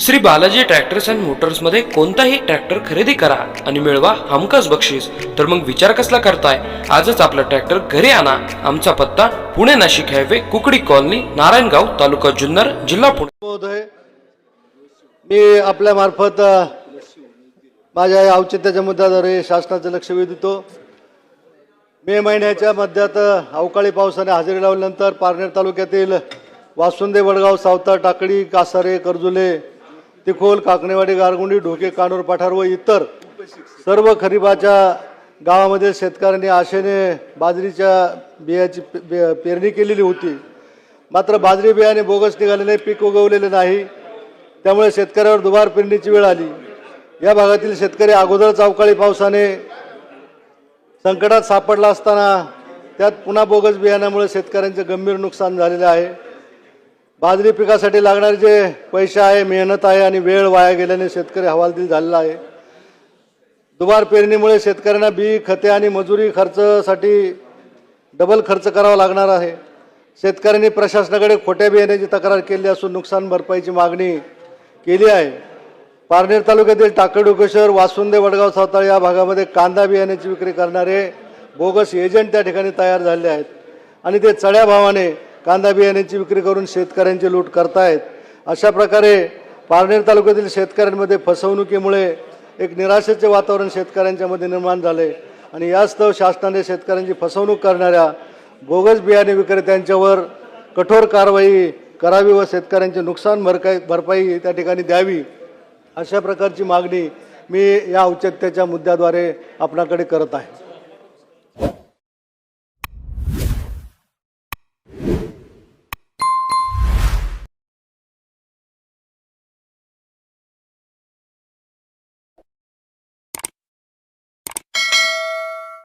Shri Balaji tractors and मोटर्समध्ये कोणताही tractor खरेदी करा आणि मिळवा हमखास बक्षीस. तर मग विचार कसला करताय? आजच आपला ट्रॅक्टर घरी आणा. आमचा पत्ता पुणे नाशिक हायवे कुकडी कॉलनी नारायणगाव तालुका जुन्नर जिल्हा पुणे. मी आपल्या मार्फत माझ्या या औचित्याच्या मुद्द्याद्वारे शासनाचं लक्ष वेधतो. मे महिन्याच्या मध्यात अवकाळी पावसाने हजेरी लावल्यानंतर पारनेर तालुक्यातील वासुंदे वडगाव सावता टाकडी कासारे कर्जुले तिखोल काकणेवाडी गारगुंडी ढोके कानूर पठार व इतर सर्व खरीपाच्या गावामध्ये शेतकऱ्यांनी आशेने बाजरीच्या बियाची पे- पेरणी केलेली होती. मात्र बाजरी बियाणे बोगस निघालेले पीक उगवलेले नाही. त्यामुळे शेतकऱ्यावर दुबार पेरणीची वेळ आली. या भागातील शेतकरी अगोदरच अवकाळी पावसाने संकटात सापडला असताना त्यात पुन्हा बोगस बियाण्यामुळे शेतकऱ्यांचे गंभीर नुकसान झालेले आहे. बाजरी पिकासाठी लागणारे जे पैसे आहे मेहनत आहे आणि वेळ वाया गेल्याने शेतकरी हवालदिल झालेला आहे. दुबार पेरणीमुळे शेतकऱ्यांना बी खते आणि मजुरी खर्चासाठी डबल खर्च करावा लागणार आहे. शेतकऱ्यांनी प्रशासनाकडे खोट्या बियाण्याची तक्रार केली असून नुकसान भरपाईची मागणी केली आहे. पारनेर तालुक्यातील टाकडुकेश्वर वासुंदे वडगाव सावताळ या भागामध्ये कांदा बियाण्याची विक्री करणारे बोगस एजंट त्या ठिकाणी तयार झाले आहेत. आणि ते चढ्या भावाने कांदा बियाण्याची विक्री करून शेतकऱ्यांची लूट करतायत. अशा प्रकारे पारनेर तालुक्यातील शेतकऱ्यांमध्ये फसवणुकीमुळे एक निराशेचे वातावरण शेतकऱ्यांच्यामध्ये निर्माण झाले. आणि यास्तव शासनाने शेतकऱ्यांची फसवणूक करणाऱ्या बोगस बियाणे विक्रेत्यांच्यावर कठोर कारवाई करावी व शेतकऱ्यांचे नुकसान भरकाई भरपाई त्या ठिकाणी द्यावी अशा प्रकारची मागणी मी या औचित्याच्या मुद्द्याद्वारे आपणाकडे करत आहे.